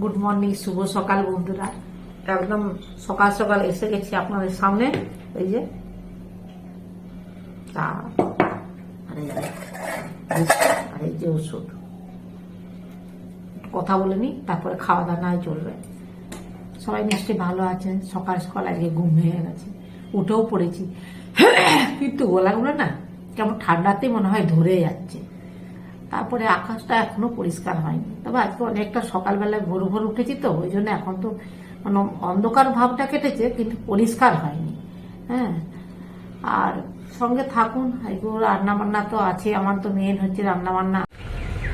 Good morning শুভ সকাল বন্ধুরা। একদম সকাল সকাল এসে গেছি আপনাদের সামনে। এই যে আর, এই যে ওষুধ। কথা বলে নি, তারপরে খাওয়া দাওয়া নাই চলবে। সবাই নিশ্চয়ই ভালো আছেন। সকাল সকাল আজকে ঘুম ভেঙে গেছে। উঠেও পড়েছি। কিন্তু গোলাগুলো না কেমন ঠান্ডাতে মনে হয় ধরে যাচ্ছে। তারপরে আকাশটা এখনও পরিষ্কার হয়নি। তবে আজকে অনেকটা সকালবেলায় ভোর ভোর উঠেছি তো, ওই জন্য এখন তো মানে অন্ধকার ভাবটা কেটেছে, কিন্তু পরিষ্কার হয়নি। হ্যাঁ। আর সঙ্গে থাকুন এগুলো রান্না বান্না তো আছে, আমার তো মেন হচ্ছে রান্না বান্না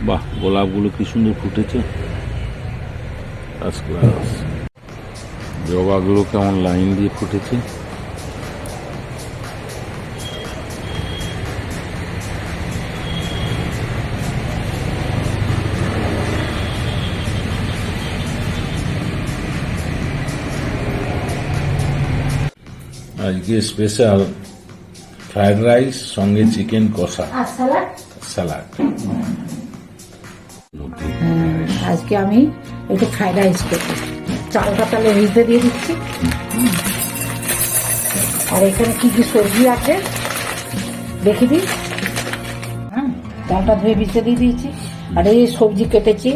বাহ, গোলাপগুলো কি সুন্দর ফুটেছে। জবাগুলো কেমন লাইন দিয়ে ফুটেছে। আজকে স্পেশাল ফ্রাইড রাইস সঙ্গে চিকেন কষা। স্যালাড আজকে আমি একটু ফ্রাইড রাইস করব চালটা তাহলে ভিজতে দিয়ে দিচ্ছি। আর এখানে কি কি সবজি আছে? দেখে দিই। হ্যাঁ চালটা ধুয়ে ভিজতে দিয়ে দিয়েছি। আর এই সবজি কেটেছি।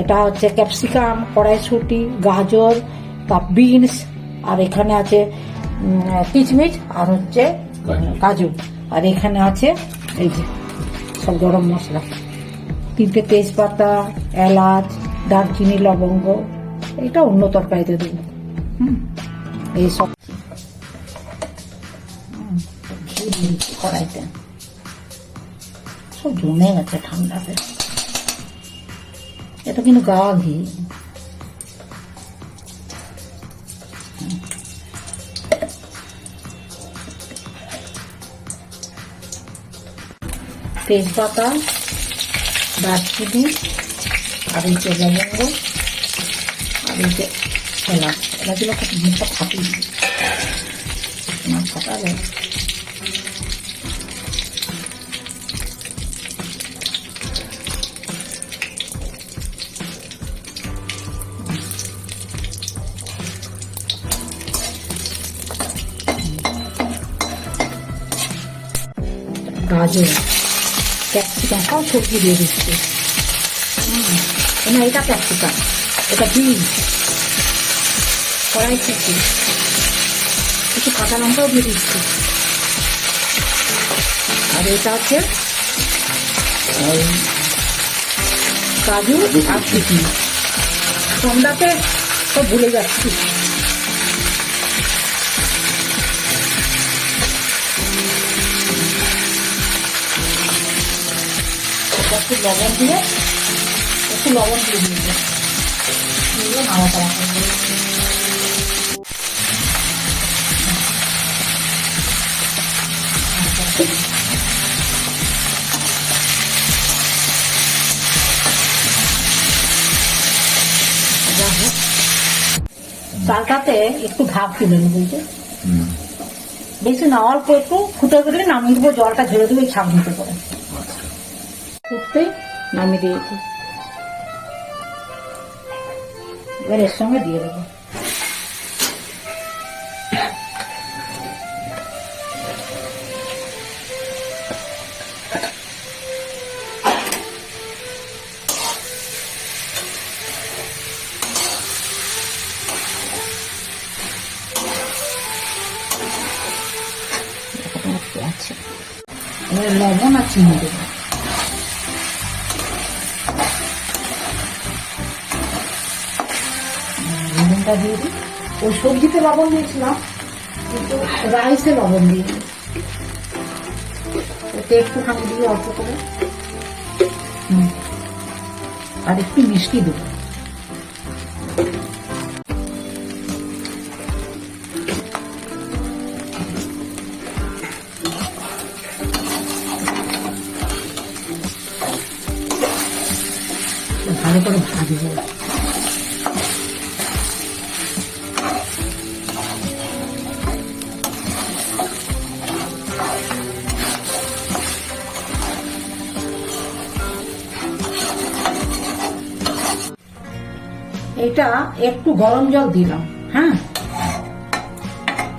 এটা হচ্ছে ক্যাপসিকাম কড়াইশুটি গাজর তা বিনস আর এখানে আছে কিচমিচ আর হচ্ছে কাজু। আর এখানে আছে এই যে সব গরম মশলা। তিনটে তেজপাতা এলাচ দারচিনি লবঙ্গ এটা অন্য তরকারিতে দেব। হুম, এই সব। হুম, ঘি দিয়েছি কড়াইতে। সব জমে গেছে ঠান্ডাতে। এটা কিন্তু গা ঘি। তেজপাতা দারচিনি আর এই যে লবঙ্গ, আর এই যে এলাচ এলাচগুলো খুব মুখটা ফাটিয়ে দিই না ফাটালে গাজর। ক্যাপসিকাম সব সবজি দিয়ে দিচ্ছি না এটা ক্যাপসিকাম এটা বিন কড়াই থেকে কিছু কাঁচা লঙ্কাও দিয়ে দিচ্ছি। আর এটা হচ্ছে কাজু আর কিশমিশ সন্ধ্যাতে সব ভুলে যাচ্ছি। এটা একটু লবণ দিয়ে একটু লবণ দিয়ে দিয়ে করব চালটাতে একটু ভাব তুলে নেব বেশি না অল্প একটু ফুটে গেলে নামিয়ে দেবো জলটা ঝেড়ে দেবো এই ছাঁকনিতে করে। ফুটতে নামিয়ে দিয়েছি এবার এর সঙ্গে দিয়ে দেবো এরকম একটু আছে এবার লবণ আর চিনি দেবো লবণটা দিয়ে দিই। ওই সবজিতে লবণ দিয়েছিলাম, কিন্তু রাইসে লবণ দিয়ে দিই ওতে একটুখানি দিয়ে অল্প করে আর একটু মিষ্টি দেবো। ভালো করে ভাজবো। এটা একটু গরম জল দিলাম হ্যাঁ?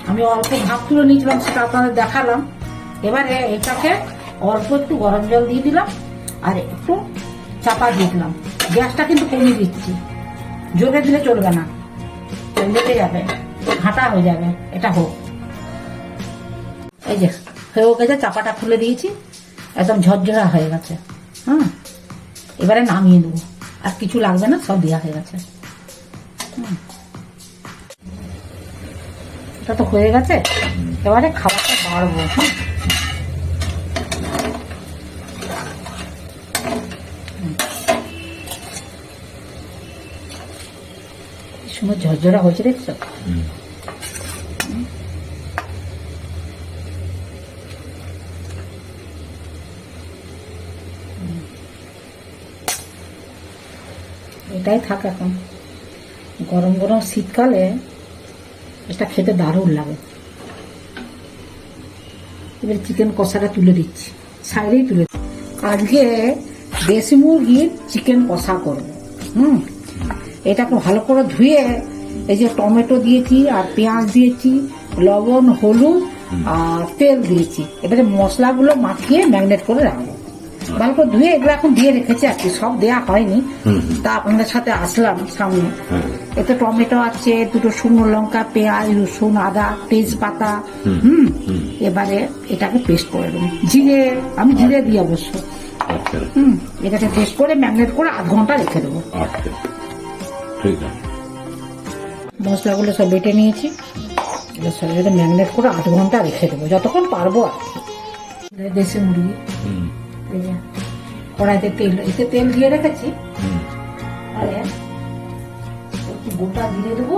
আমি অল্প ভাত তুলে নিয়েছিলাম, সেটা আপনাদের দেখালাম। এবারে এটাকে অল্প একটু গরম জল দিয়ে দিলাম, আর একটু চাপা দিয়ে দিলাম। গ্যাসটা কিন্তু কমিয়ে দিচ্ছি। জোরে দিলে চলবে না। লেগে যাবে, ঘাটা হয়ে যাবে। এটা হোক। এই যে, হয়ে গেছে চাপাটা খুলে দিয়েছি, একদম ঝরঝরা হয়ে গেছে হ্যাঁ? এবারে নামিয়ে দেবো। আর কিছু লাগবে না, সব দেওয়া হয়ে গেছে। এটা তো হয়ে গেছে? এবারে খাবারটা বাড়বো হ্যাঁ সুন্দর ঝরঝরা হয়েছে, দেখছ? এটাই থাক এখন। গরম গরম শীতকালে এটা খেতে দারুণ লাগে। এবার চিকেন কষাটা তুলে দিচ্ছি। সাইডেই তুলে দিচ্ছি। আজকে দেশি মুরগির চিকেন কষা করব। হুম? এটাকে ভালো করে ধুয়ে এই যে টমেটো দিয়েছি আর পেঁয়াজ দিয়েছি লবণ হলুদ আর তেল দিয়েছি। এবারে মশলাগুলো মাখিয়ে ম্যাগনেট করে রাখব। ভালো করে ধুয়ে এগুলো এখন দিয়ে রেখেছি আর কি সব দেয়া হয়নি। তা আপনাদের সাথে আসলাম সামনে। হ্যাঁ। এতে টমেটো আছে দুটো শুকনো লঙ্কা পেঁয়াজ রসুন আদা তেজপাতা। হুম। এবারে এটাকে পেস্ট করে দেবো। জিরে আমি জিরে দিই অবশ্য। আচ্ছা। হুম এটাকে পেস্ট করে ম্যাগনেট করে আধ ঘণ্টা রেখে দেবো। আচ্ছা। ঠিক আছে। মশলাগুলো সব বেটে নিয়েছি। এবার সব এটা ম্যাগনেট করে আধ ঘণ্টা রেখে দেবো যতক্ষণ পারব আর কি। দেশি মুরগি কড়াইতে তেল এতে তেল দিয়ে রেখেছি। আর একটু গোটা জিরে দেবো?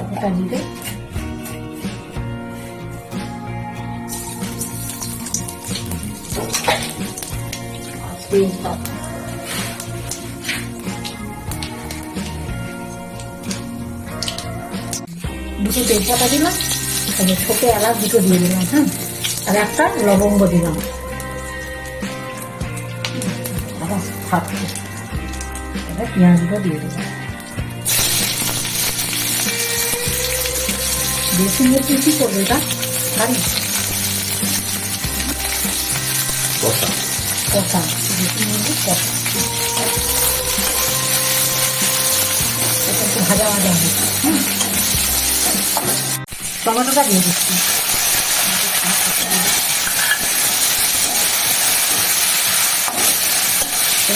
গোটা জিরে তেজপাতা দুটো তেজপাতা দিলাম ছোট এলাচ দুটো দিয়ে দিলাম হ্যাঁ আর একটা লবঙ্গ দিলাম। আবার থাকবে এবার পেঁয়াজগুলো দিয়ে দেবো বেশি মুরগি কি করবে এটা জানি কষা কষা বেশি মুরগি কষা এটা একটু ভাজা ভাজা হবে হুম। টমেটোটা দিয়ে দিচ্ছি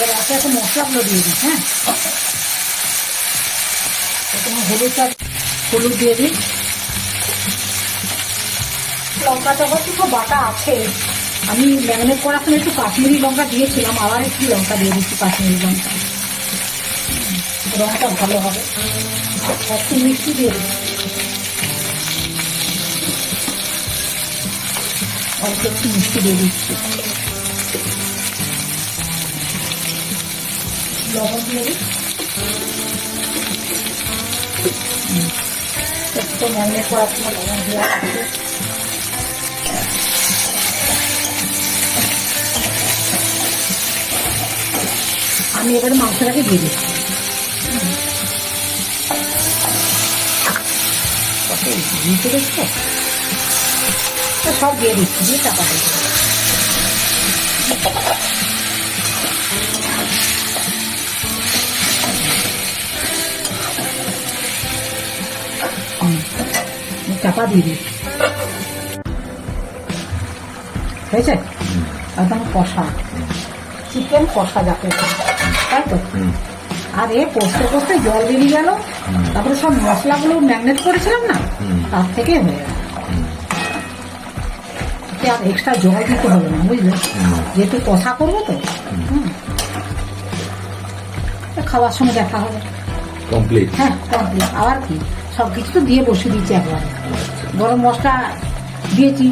এবার একে একে মশলাগুলো দিয়ে দিই হ্যাঁ? প্রথমে হলুদটা হলুদ দিয়ে দিই। লঙ্কাটা হয়তো বাটা আছে। আমি ম্যারিনেট করার সময় একটু কাশ্মীরি লঙ্কা দিয়েছিলাম, আবার একটু লঙ্কা দিয়ে দিচ্ছি কাশ্মীরি লঙ্কা। রঙটা ভালো হবে। একটু মিষ্টি দিয়ে দিচ্ছি। অল্প একটু মিষ্টি দিয়ে দিচ্ছি। লবণ দিয়ে দিই একটু ম্যারিনেট করার সময় লবণ আছে আমি এবারে মাংসটাকে দিয়ে দিচ্ছি। কত দিতে দেখছ তো সব দিয়ে দিচ্ছি দিয়ে টাকা দিয়ে চাপা দিয়ে দিচ্ছি হয়েছে? একদম কষা। চিকেন কষা যাকে তাই তো? আর এ কষতে কষতে জল বেরিয়ে গেল। তারপরে সব মশলাগুলো ম্যাগনেট করেছিলাম না? তার থেকে হয়ে গেল। আর এক্সট্রা জল দিতে হবে না বুঝলে? যেহেতু কষা করব। তো। খাওয়ার সময় দেখা হবে। কমপ্লিট হ্যাঁ কমপ্লিট আবার কি? সব কিছু তো দিয়ে বসে দিয়েছি একবার গরম মশলা দিয়েছি।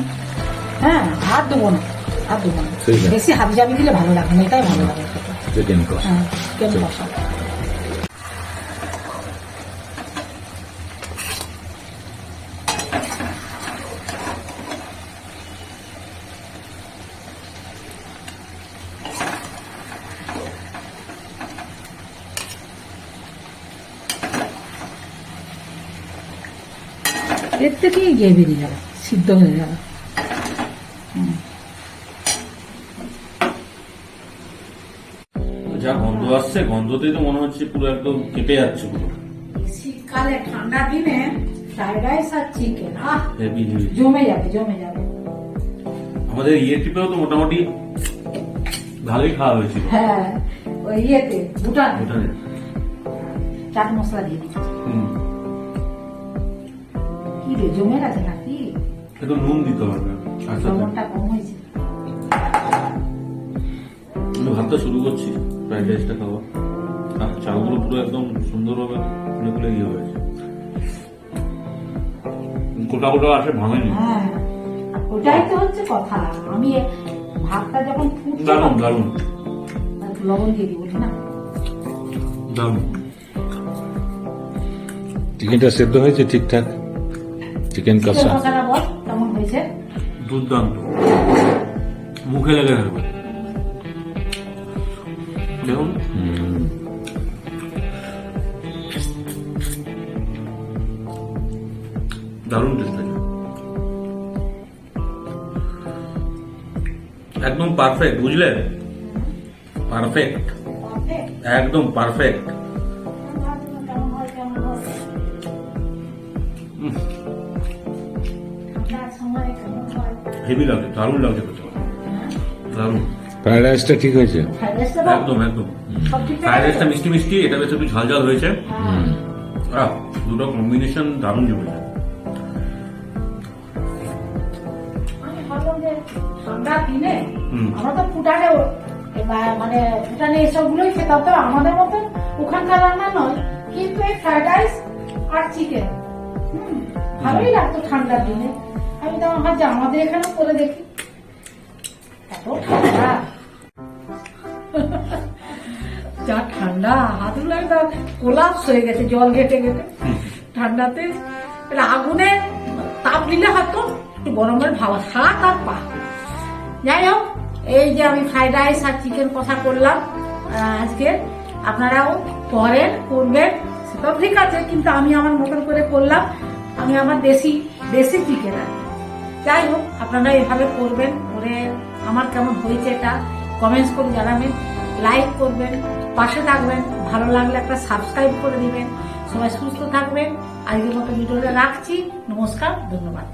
হ্যাঁ আর দেবো না আর দেবো না। বেশি হাবি জাবি দিলে ভালো লাগে না এটাই ভালো লাগে। হ্যাঁ কেন মশলা। এর থেকেই গিয়ে বেরিয়ে গেল সিদ্ধ হয়ে গেল যা গন্ধ আসছে গন্ধতেই তো মনে হচ্ছে পুরো একদম কেঁপে যাচ্ছে পুরো। শীতকালে ঠান্ডা দিনে ফ্রাইড রাইস আর চিকেন আহ! হেভি হেভি জমে যাবে জমে যাবে। আমাদের ইয়ে টিপেও তো মোটামুটি ভালোই খাওয়া হয়েছিল। হ্যাঁ ওই ইয়েতে ভুটান। ভুটানে। চাট মশলা দিয়ে। দিচ্ছি হুম। কি রে? জমে গেছে নাকি? একটু নুন দিতে হবে। আচ্ছা। লবণটা কম হয়েছে। আমি ভাতটা শুরু করছি। ফ্রাইড রাইসটা খাওয়া আর চালগুলো পুরো একদম সুন্দরভাবে খুলে খুলে ইয়ে হয়েছে। কোটা কোটা আসে ভাঙেনি। হ্যাঁ। ওটাই তো হচ্ছে কথা। আমি ভাতটা যখন ফুটছে দারুণ একটু লবণ দিয়ে না? দারুণ। চিকেনটা সেদ্ধ হয়েছে ঠিকঠাক? চিকেন কষা কেমন হয়েছে? দুর্দান্ত। মুখে লেগে থাকবে দারুণ টেস্ট একদম পারফেক্ট বুঝলে পারফেক্ট একদম পারফেক্ট হেভি লাগছে দারুণ লাগছে খেতে। দারুণ। ফ্রাইড রাইসটা ঠিক হয়েছে। একদম একদম। ফ্রাইড রাইসটা মিষ্টি মিষ্টি এটা বেশ একটু ঝাল ঝাল হয়েছে। হ্যাঁ। আহ, দুটো কম্বিনেশন দারুণ জমেছে আমি ভাবলাম যে ঠান্ডার দিনে হুম। আমরা তো ফুটানে মানে ফুটানে এসবগুলোই খেতাম তো আমাদের মতন ওখানকার রান্না নয় কিন্তু এই ফ্রাইড রাইস আর চিকেন ভালোই লাগতো ঠান্ডার দিনে। আমি তো আমার যে আমাদের এখানে করে দেখি। এত ঠান্ডা। যা ঠান্ডা হাতগুলো একদম কোলাপস হয়ে গেছে, জল ঘেটে ঘেটে। ঠান্ডাতে এটা আগুনে তাপ দিলে হয়তো একটু গরমের ভাব, হাত আর পা। যাই হোক, এই যে আমি ফ্রাইড রাইস আর চিকেন কষা করলাম। আজকে আপনারাও করেন করবেন সেটাও ঠিক আছে, কিন্তু আমি আমার মতন করে করলাম। আমি আমার দেশি দেশি চিকেন আর। যাই হোক, আপনারা এভাবে করবেন করে আমার কেমন হয়েছে এটা কমেন্টস করে জানাবেন লাইক করবেন, পাশে থাকবেন, ভালো লাগলে একটা সাবস্ক্রাইব করে দিবেন। সবাই সুস্থ থাকবেন। আজকের মতো ভিডিওটা রাখছি। নমস্কার, ধন্যবাদ।